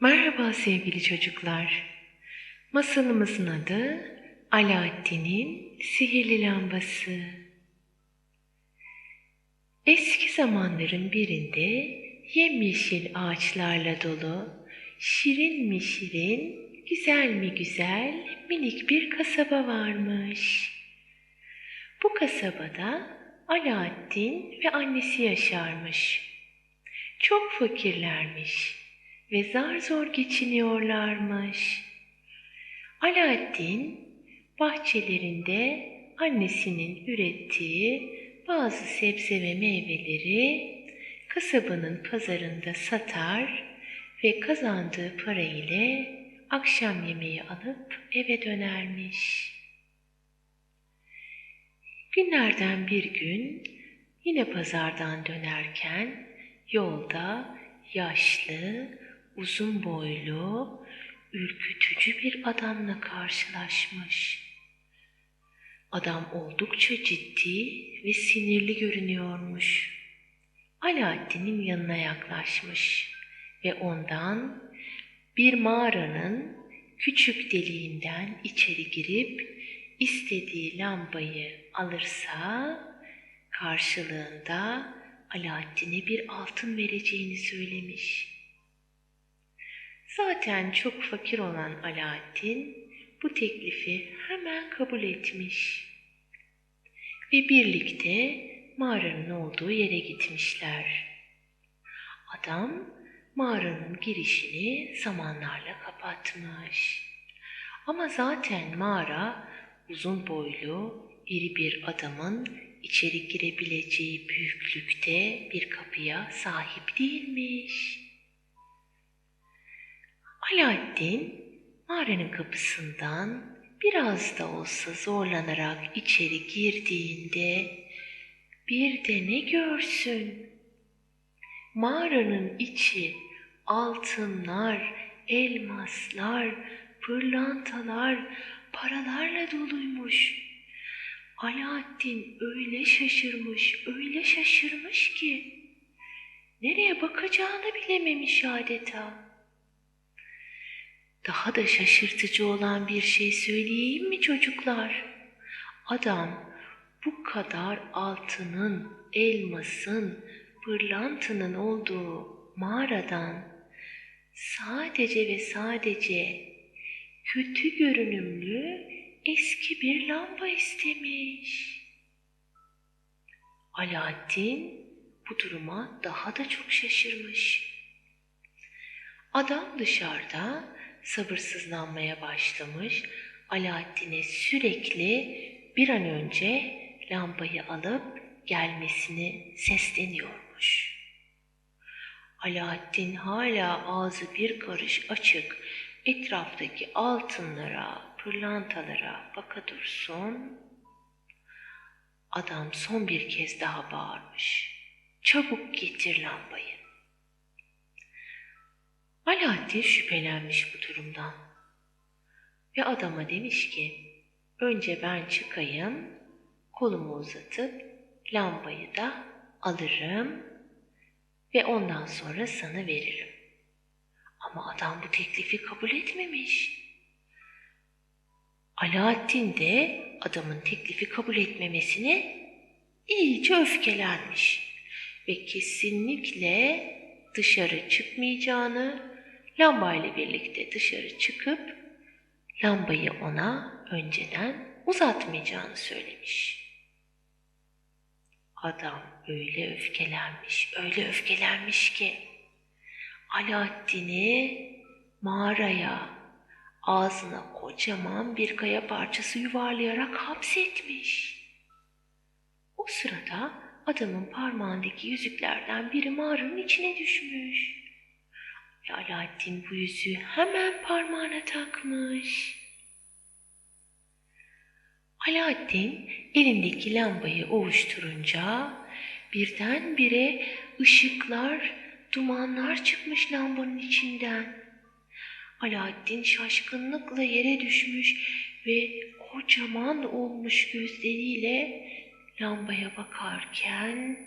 Merhaba sevgili çocuklar. Masalımızın adı Alaaddin'in Sihirli Lambası. Eski zamanların birinde yemyeşil ağaçlarla dolu, şirin mi şirin, güzel mi güzel minik bir kasaba varmış. Bu kasabada Alaaddin ve annesi yaşarmış. Çok fakirlermiş ve zar zor geçiniyorlarmış. Alaaddin bahçelerinde annesinin ürettiği bazı sebze ve meyveleri kasabanın pazarında satar ve kazandığı para ile akşam yemeği alıp eve dönermiş. Günlerden bir gün yine pazardan dönerken yolda yaşlı, uzun boylu, ürkütücü bir adamla karşılaşmış. Adam oldukça ciddi ve sinirli görünüyormuş. Alaaddin'in yanına yaklaşmış ve ondan bir mağaranın küçük deliğinden içeri girip istediği lambayı alırsa karşılığında Alaaddin'e bir altın vereceğini söylemiş. Zaten çok fakir olan Alaaddin bu teklifi hemen kabul etmiş. Ve birlikte mağaranın olduğu yere gitmişler. Adam mağaranın girişini samanlarla kapatmış. Ama zaten mağara uzun boylu, iri bir adamın içeri girebileceği büyüklükte bir kapıya sahip değilmiş. Alaaddin mağaranın kapısından biraz da olsa zorlanarak içeri girdiğinde bir de ne görsün? Mağaranın içi altınlar, elmaslar, pırlantalar, paralarla doluymuş. Alaaddin öyle şaşırmış, öyle şaşırmış ki nereye bakacağını bilememiş adeta. Daha da şaşırtıcı olan bir şey söyleyeyim mi çocuklar? Adam bu kadar altının, elmasın, pırlantının olduğu mağaradan sadece ve sadece kötü görünümlü eski bir lamba istemiş. Alaaddin bu duruma daha da çok şaşırmış. Adam dışarıda sabırsızlanmaya başlamış. Alaaddin'e sürekli bir an önce lambayı alıp gelmesini sesleniyormuş. Alaaddin hala ağzı bir karış açık, etraftaki altınlara, pırlantalara baka dursun. Adam son bir kez daha bağırmış. Çabuk getir lambayı. Alaaddin şüphelenmiş bu durumdan. Ve adama demiş ki, önce ben çıkayım, kolumu uzatıp lambayı da alırım ve ondan sonra sana veririm. Ama adam bu teklifi kabul etmemiş. Alaaddin de adamın teklifi kabul etmemesine iyice öfkelenmiş ve kesinlikle dışarı çıkmayacağını, lambayla birlikte dışarı çıkıp lambayı ona önceden uzatmayacağını söylemiş. Adam öyle öfkelenmiş, öyle öfkelenmiş ki Alaaddin'i mağaraya ağzına kocaman bir kaya parçası yuvarlayarak hapsetmiş. O sırada adamın parmağındaki yüzüklerden biri mağaranın içine düşmüş. Alaaddin bu yüzüğü hemen parmağına takmış. Alaaddin elindeki lambayı ovuşturunca birdenbire ışıklar, dumanlar çıkmış lambanın içinden. Alaaddin şaşkınlıkla yere düşmüş ve kocaman olmuş gözleriyle lambaya bakarken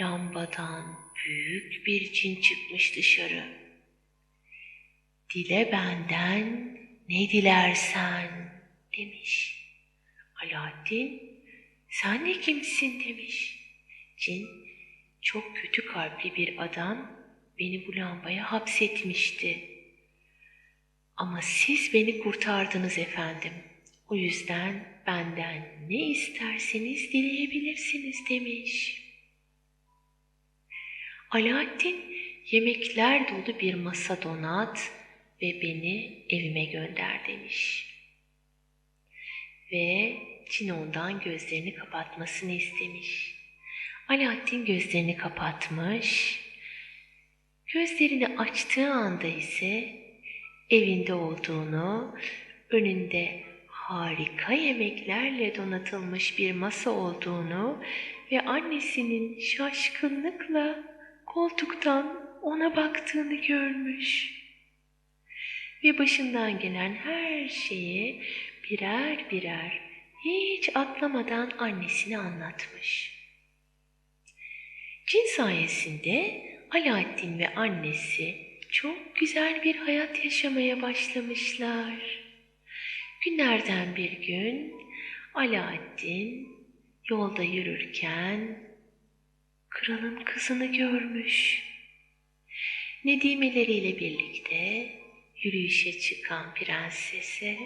lambadan büyük bir cin çıkmış dışarı. Dile benden ne dilersen demiş. Alaaddin sen de kimsin demiş. Cin çok kötü kalpli bir adam beni bu lambaya hapsetmişti. Ama siz beni kurtardınız efendim. O yüzden benden ne isterseniz dileyebilirsiniz demiş. Alaaddin yemekler dolu bir masa donat ve beni evime gönder demiş. Ve cin ondan gözlerini kapatmasını istemiş. Alaaddin gözlerini kapatmış. Gözlerini açtığı anda ise evinde olduğunu, önünde harika yemeklerle donatılmış bir masa olduğunu ve annesinin şaşkınlıkla koltuktan ona baktığını görmüş. Ve başından gelen her şeyi birer birer hiç atlamadan annesine anlatmış. Cin sayesinde Alaaddin ve annesi çok güzel bir hayat yaşamaya başlamışlar. Günlerden bir gün Alaaddin yolda yürürken kralın kızını görmüş. Nedimeleriyle birlikte yürüyüşe çıkan prensese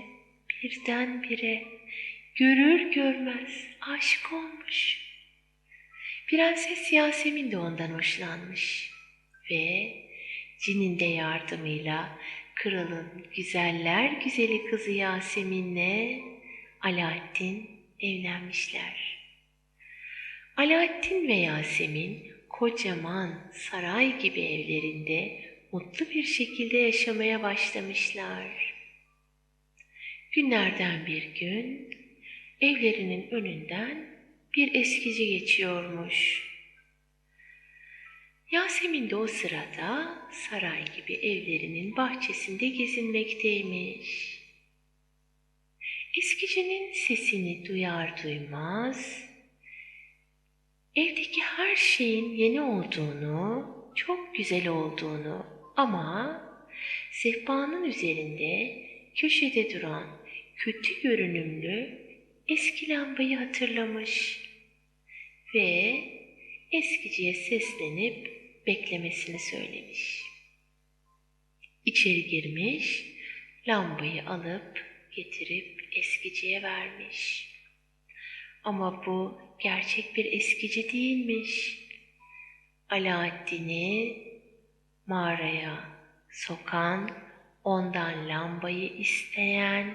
birdenbire görür görmez aşık olmuş. Prenses Yasemin de ondan hoşlanmış ve cinin de yardımıyla kralın güzeller güzeli kızı Yasemin'le Alaaddin evlenmişler. Alaaddin ve Yasemin kocaman saray gibi evlerinde mutlu bir şekilde yaşamaya başlamışlar. Günlerden bir gün evlerinin önünden bir eskici geçiyormuş. Yasemin de o sırada saray gibi evlerinin bahçesinde gezinmekteymiş. Eskicinin sesini duyar duymaz, evdeki her şeyin yeni olduğunu, çok güzel olduğunu ama sehpanın üzerinde köşede duran kötü görünümlü eski lambayı hatırlamış ve eskiciye seslenip beklemesini söylemiş. İçeri girmiş, lambayı alıp getirip eskiciye vermiş. Ama bu gerçek bir eskici değilmiş. Alaaddin'i mağaraya sokan, ondan lambayı isteyen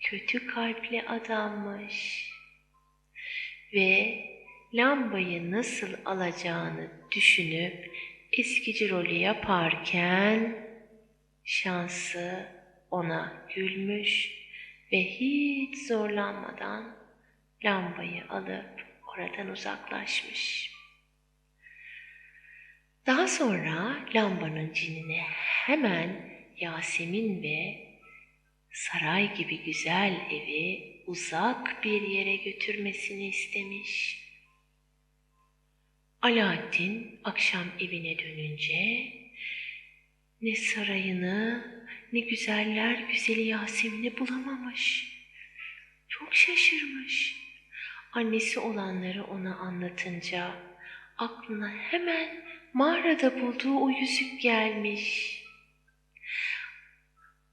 kötü kalpli adammış. Ve lambayı nasıl alacağını düşünüp eskici rolü yaparken şansı ona gülmüş ve hiç zorlanmadan lambayı alıp oradan uzaklaşmış. Daha sonra lambanın cinine hemen Yasemin ve saray gibi güzel evi uzak bir yere götürmesini istemiş. Alaaddin akşam evine dönünce ne sarayını ne güzeller güzeli Yasemin'i bulamamış. Çok şaşırmış. Annesi olanları ona anlatınca aklına hemen mağarada bulduğu o yüzük gelmiş.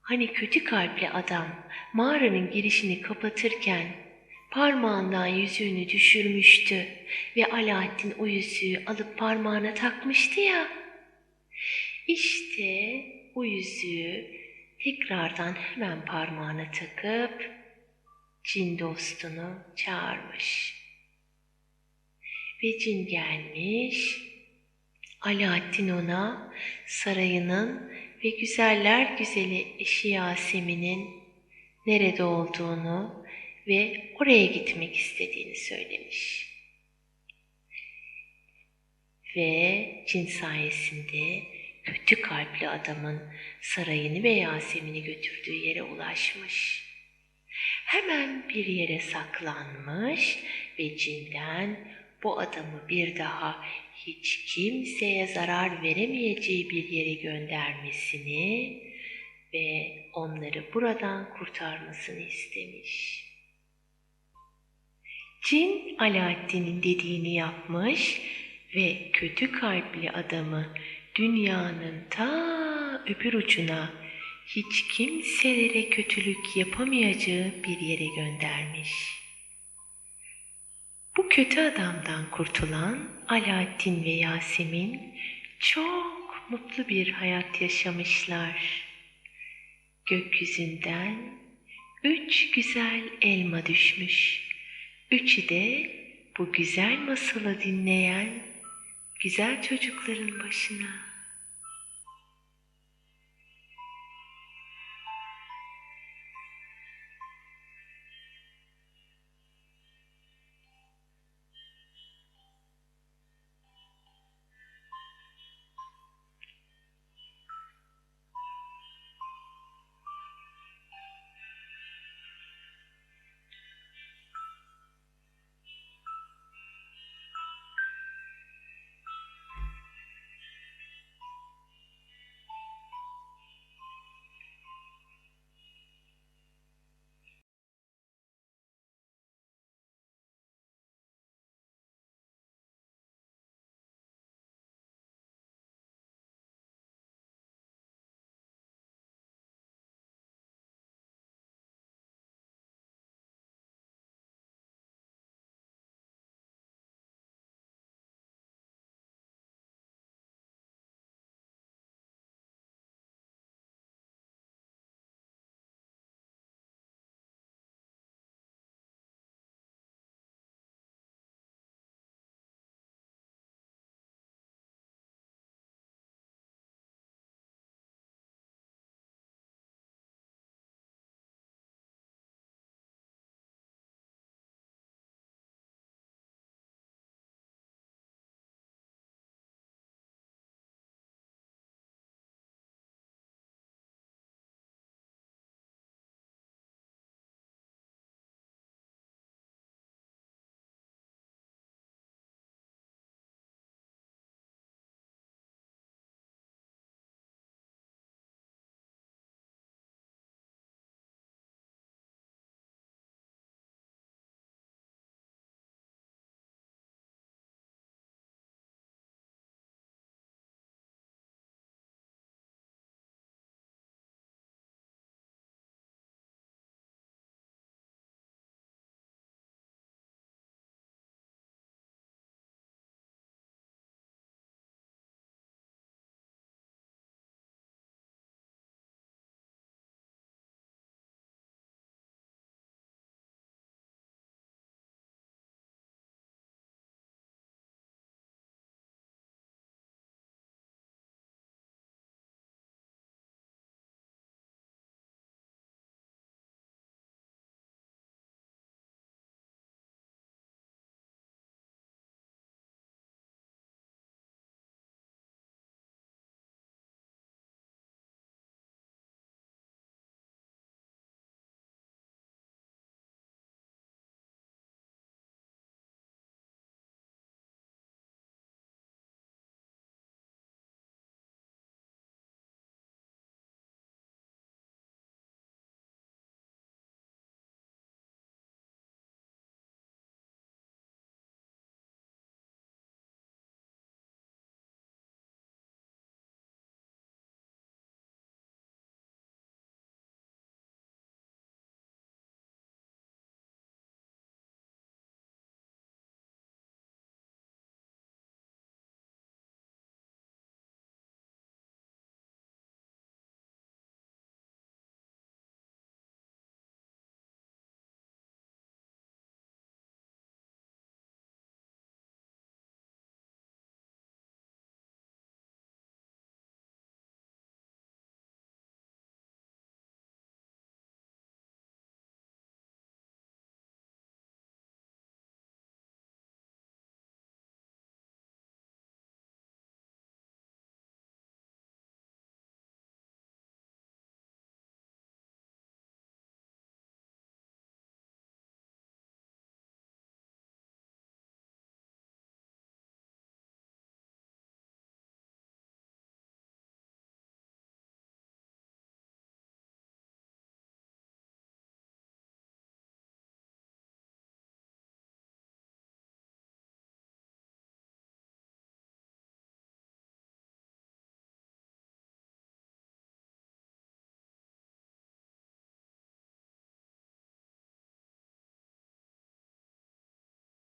Hani kötü kalpli adam mağaranın girişini kapatırken parmağından yüzüğünü düşürmüştü ve Alaaddin o yüzüğü alıp parmağına takmıştı ya. İşte o yüzüğü tekrardan hemen parmağına takıp cin dostunu çağırmış. Ve cin gelmiş, Alaaddin ona sarayının ve güzeller güzeli eşi Yasemin'in nerede olduğunu ve oraya gitmek istediğini söylemiş. Ve cin sayesinde kötü kalpli adamın sarayını ve Yasemin'i götürdüğü yere ulaşmış. Hemen bir yere saklanmış ve cinden bu adamı bir daha hiç kimseye zarar veremeyeceği bir yere göndermesini ve onları buradan kurtarmasını istemiş. Cin Alaaddin'in dediğini yapmış ve kötü kalpli adamı dünyanın ta öbür ucuna hiç kimselere kötülük yapamayacağı bir yere göndermiş. Bu kötü adamdan kurtulan Alaaddin ve Yasemin çok mutlu bir hayat yaşamışlar. Gökyüzünden üç güzel elma düşmüş. Üçü de bu güzel masalı dinleyen güzel çocukların başına.